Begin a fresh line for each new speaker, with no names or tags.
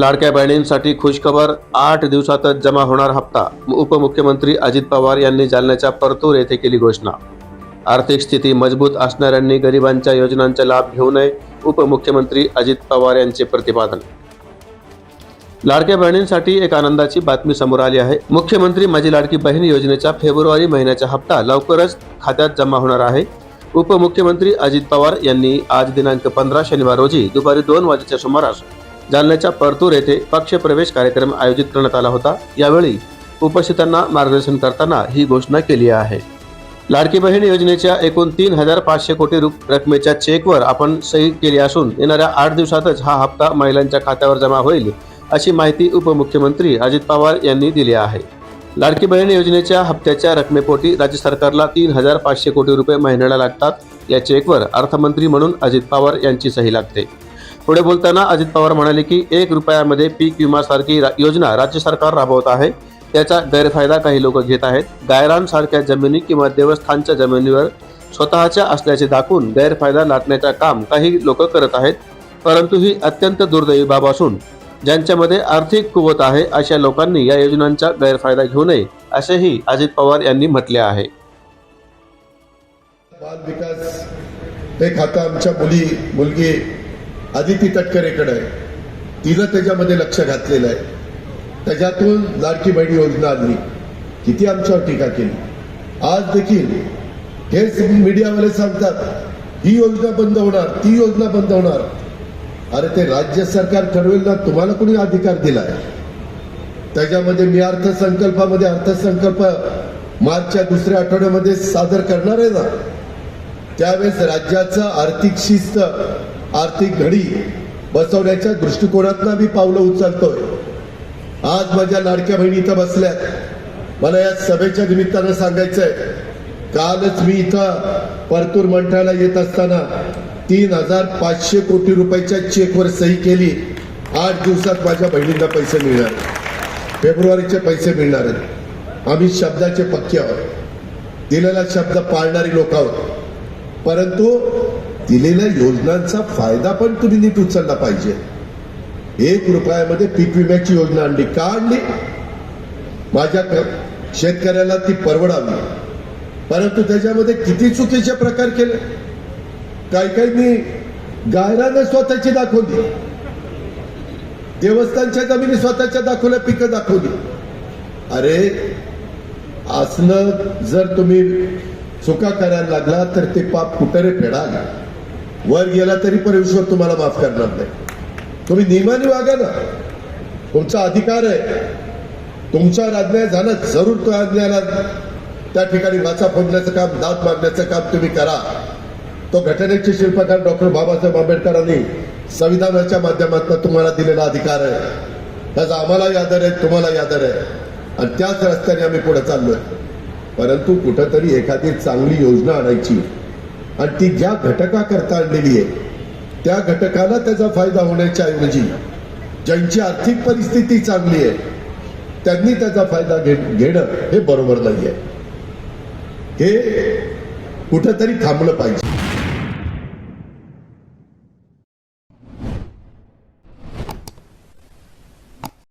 लाडक्या बहिणींसाठी खुशखबर आठ दिवसातच जमा होणार हप्ता. उपमुख्यमंत्री अजित पवार यांनी जालन्याच्या परतूर येथे केली घोषणा. आर्थिक स्थिती मजबूत असणाऱ्यांनी गरिबांच्या योजनांचा लाभ घेऊ नये उपमुख्यमंत्री अजित पवार यांचे प्रतिपादन. लाडक्या बहिणींसाठी एक आनंदाची बातमी समोर आली आहे. मुख्यमंत्री माझी लाडकी बहीण योजनेचा फेब्रुवारी महिन्याचा हप्ता लवकरच खात्यात जमा होणार आहे. उपमुख्यमंत्री अजित पवार यांनी आज दिनांक पंधरा शनिवार रोजी दुपारी दोन वाजेच्या सुमारास जालन्याच्या परतूर येथे पक्षप्रवेश कार्यक्रम आयोजित करण्यात आला होता. यावेळी उपस्थितांना मार्गदर्शन करताना ही घोषणा केली आहे. लाडकी बहीण योजनेच्या एकूण तीन हजार पाचशे कोटी रकमेच्या चेकवर आपण सही केली असून येणाऱ्या आठ दिवसातच हा हप्ता महिलांच्या खात्यावर जमा होईल अशी माहिती उपमुख्यमंत्री अजित पवार यांनी दिली आहे. लाडकी बहीण योजनेच्या हप्त्याच्या रकमेपोटी राज्य सरकारला तीन हजार पाचशे कोटी रुपये महिन्याला लागतात या चेकवर अर्थमंत्री म्हणून अजित पवार यांची सही लागते. पुढे बोलताना अजित पवार म्हणाले की एक रुपयामध्ये पीक विमासारखी रा- योजना राज्य सरकार राबवत आहे. त्याचा गैरफायदा काही लोक घेत आहेत. गायरानसारख्या जमिनी किंवा देवस्थानच्या जमिनीवर स्वतःच्या असल्याचे दाखवून गैरफायदा लाटण्याचे काम काही लोक करत आहेत. परंतु ही अत्यंत दुर्दैवी बाब असून ज्यांच्यामध्ये आर्थिक कुवत आहे अशा लोकांनी या योजनांचा गैरफायदा घेऊ नये असेही अजित पवार यांनी म्हटले आहे.
बाल विकास हे खातं आमच्या मुली मुलगी आदिती तटकरेकडे आहे. तिनं त्याच्यामध्ये लक्ष घातलेलं आहे. त्याच्यातून लाडकी बहिणी योजना आली. किती आमच्यावर टीका केली. आज देखील हेच मीडियावाले सांगतात ही योजना बंद होणार ती योजना बंद होणार. अरे ते राज्य सरकार ठरवेल ना तुम्हाला कोणी अधिकार दिलाय? त्याच्यामध्ये मी अर्थसंकल्पामध्ये अर्थसंकल्प मार्चच्या दुसऱ्या आठवड्यामध्ये सादर करणार आहे ना? त्यावेळेस राज्याचं आर्थिक शिस्त आर्थिक घडी बसवण्याच्या दृष्टिकोनातनं मी पावलं उचलतोय. आज माझ्या लाडक्या बहिणी इथं बसल्यात. मला या सभेच्या निमित्तानं सांगायचंय कालच मी इथं परतूर मंठळाला येत असताना तीन हजार पाचशे कोटी रुपयाच्या चेकवर सही केली. आठ दिवसात माझ्या बहिणींना पैसे मिळणार. फेब्रुवारीचे पैसे मिळणार आहेत. आम्ही शब्दाचे पक्के आहोत. दिलेला शब्द पाळणारी लोक आहोत. परंतु दिलेल्या योजनांचा फायदा पण तुम्ही नीट उचलला पाहिजे. एक रुपयामध्ये पीक विम्याची योजना आणली. का आणली? माझ्या शेतकऱ्याला ती परवडावी. परंतु त्याच्यामध्ये किती चुकीचे प्रकार केले? काही काहींनी गायरानं स्वतःची दाखवली. देवस्थानच्या जमिनी स्वतःच्या दाखवल्या पिकं दाखवली. अरे असलं जर तुम्ही चुका करायला लागला तर ते पाप कुठे फेडाल? वर गेला तरी परमेश्वर तुम्हाला माफ करणार नाही. तुम्ही नियमाने वागा ना. तुमचा अधिकार आहे. तुमचा अन्याय झाला जरूर तो अन्यायाला त्या ठिकाणी वाचा फोडण्याचं काम दात मारण्याचं काम तुम्ही करा. तो घटनेचे शिल्पकार डॉक्टर बाबासाहेब आंबेडकरांनी संविधानाच्या माध्यमातून तुम्हाला दिलेला अधिकार आहे. त्याचा आम्हालाही आदर आहे तुम्हालाही आदर आहे. आणि त्याच रस्त्याने आम्ही पुढे चाललोय. परंतु कुठंतरी एखादी चांगली योजना आणायची. आणि ती ज्या घटकाकरता आणलेली आहे त्या घटकाला त्याचा फायदा होण्याच्या ऐवजी ज्यांची आर्थिक परिस्थिती चांगली आहे त्यांनी त्याचा फायदा घे घेणं हे बरोबर नाही आहे हे कुठंतरी थांबलं पाहिजे.